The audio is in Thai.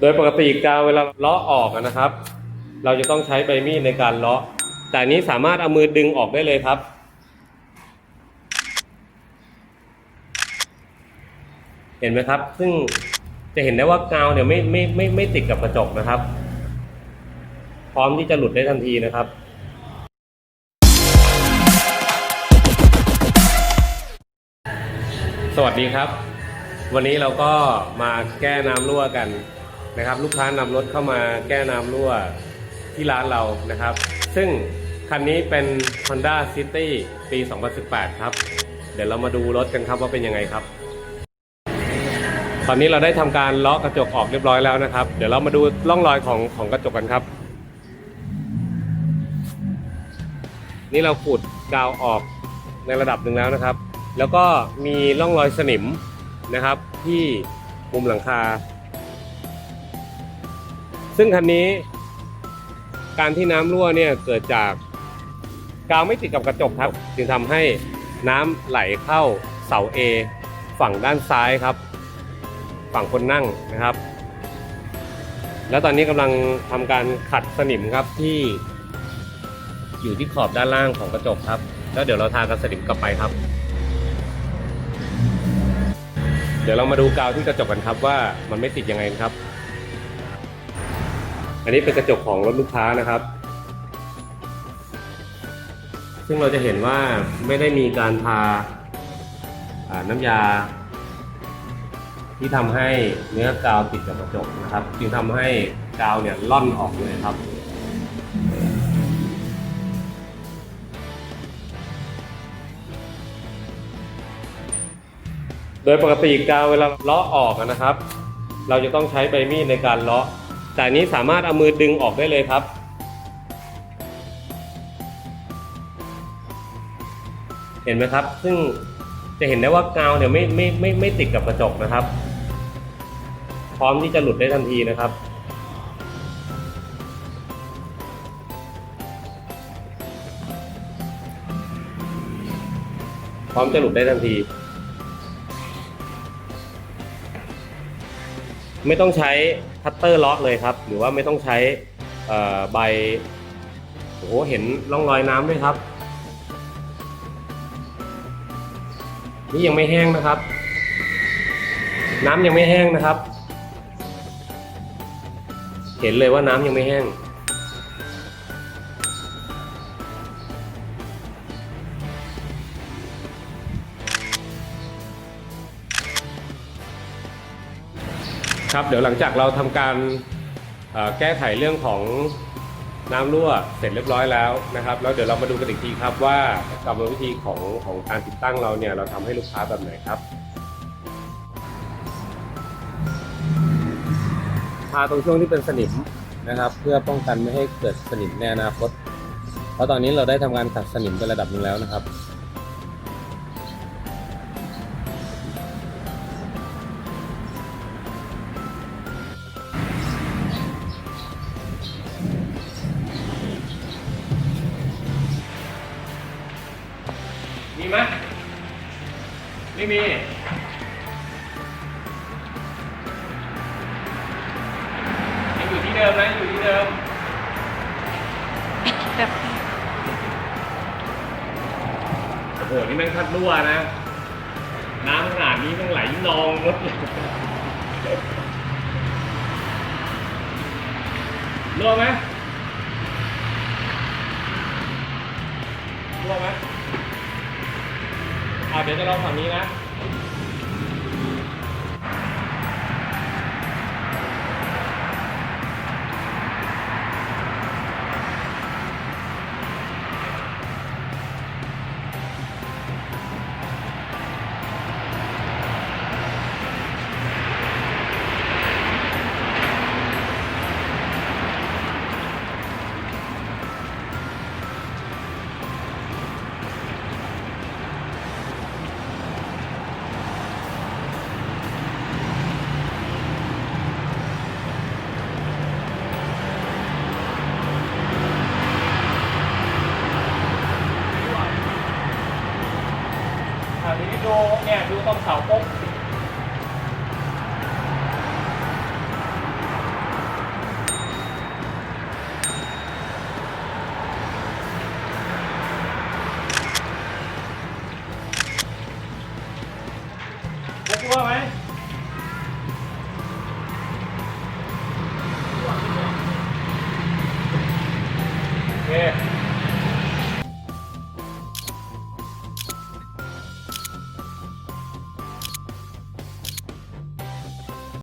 โดยปกติกาวเวลาเลาะออกนะครับ เราจะต้องใช้ใบมีดในการเลาะ แต่นนี้สามารถเอามือดึงออกได้เลยครับ เห็นไหมครับ ซึ่งจะเห็นได้ว่ากาวเนี่ยไม่ไม่ไม่ไม่ติดกับกระจกนะครับ พร้อมที่จะหลุดได้ทันทีนะครับสวัสดีครับ วันนี้เราก็มาแก้น้ำรั่วกัน นะครับ ลูกค้านำรถเข้ามาแก้น้ำรั่วที่ร้านเรานะครับ ซึ่งคันนี้เป็น Honda City ปี 2018 ครับ เดี๋ยวเรามาดูรถกันครับว่าเป็นยังไงครับ ตอนนี้เราได้ทำการเลาะกระจกออกเรียบร้อยแล้วนะครับ เดี๋ยวเรามาดูร่องรอยของของกระจกกันครับ นี่เราขูดกาวออกในระดับหนึ่งแล้วนะครับ แล้วก็มีร่องรอยสนิมนะครับ ที่มุมหลังคา ซึ่งคันนี้ การที่น้ำรั่วเนี่ยเกิดจากกาวไม่ติดกับกระจกครับ จึงทำให้น้ำไหลเข้าเสา A ฝั่งด้านซ้ายครับ ฝั่งคนนั่งนะครับ แล้วตอนนี้กำลังทำการขัดสนิมครับที่อยู่ที่ขอบด้านล่างของกระจกครับ แล้วเดี๋ยวเราทากันสนิมกลับไปครับ เดี๋ยวเรามาดูกาวที่กระจกกันครับว่ามันไม่ติดยังไงครับ อันนี้เป็นกระจกของรถลูกค้านะครับ ซึ่งเราจะเห็นว่าไม่ได้มีการทาาน้ำยา ที่ทำให้เนื้อกาวติดกับกระจกนะครับ จึงทำให้กาวเนี่ยล่อนออกเลยครับโดยปกติกาวเวลาเลาะออกนะครับ เราจะต้องใช้ใบมีดในการเลาะ แต่อันนี้สามารถเอามือดึงออกได้เลยครับ เห็นไหมครับ ซึ่งจะเห็นได้ว่ากาวเนี่ยไม่ไม่ไม่ไม่ติดกับกระจกนะครับ พร้อมที่จะหลุดได้ทันทีนะครับพร้อมจะหลุดได้ทันที ไม่ต้องใช้คัตเตอร์ล็อกเลยครับ หรือว่าไม่ต้องใช้ใบโอ้โหเห็นร่องรอยน้ำด้วยครับ นี่ยังไม่แห้งนะครับ น้ำยังไม่แห้งนะครับ เห็นเลยว่าน้ำยังไม่แห้ง ครับเดี๋ยวหลังจากเราทำการแก้ไขเรื่องของน้ำรั่วเสร็จเรียบร้อยแล้วนะครับ แล้วเดี๋ยวเรามาดูกันอีกทีครับว่ากรรมวิธีของของการติดตั้งเราเนี่ยเราทำให้ลูกค้าแบบไหนครับทาตรงช่วงที่เป็นสนิมนะครับ เพื่อป้องกันไม่ให้เกิดสนิมในอนาคต เพราะตอนนี้เราได้ทำการขัดสนิมไประดับหนึ่งแล้วนะครับ ไม่มี ยังอยู่ที่เดิมนะอยู่ที่เดิมโอ้โห นี่แม่งพัดรั่วนะ น้ำขนาดนี้แม่งไหลนองรถเลยรั่วไหมรั่วไหม อ่าเดี๋ยวจะลองฝั่งนี้นะ ดูเนี่ยดูตรงเสาปุ๊บรู้ว่าไหม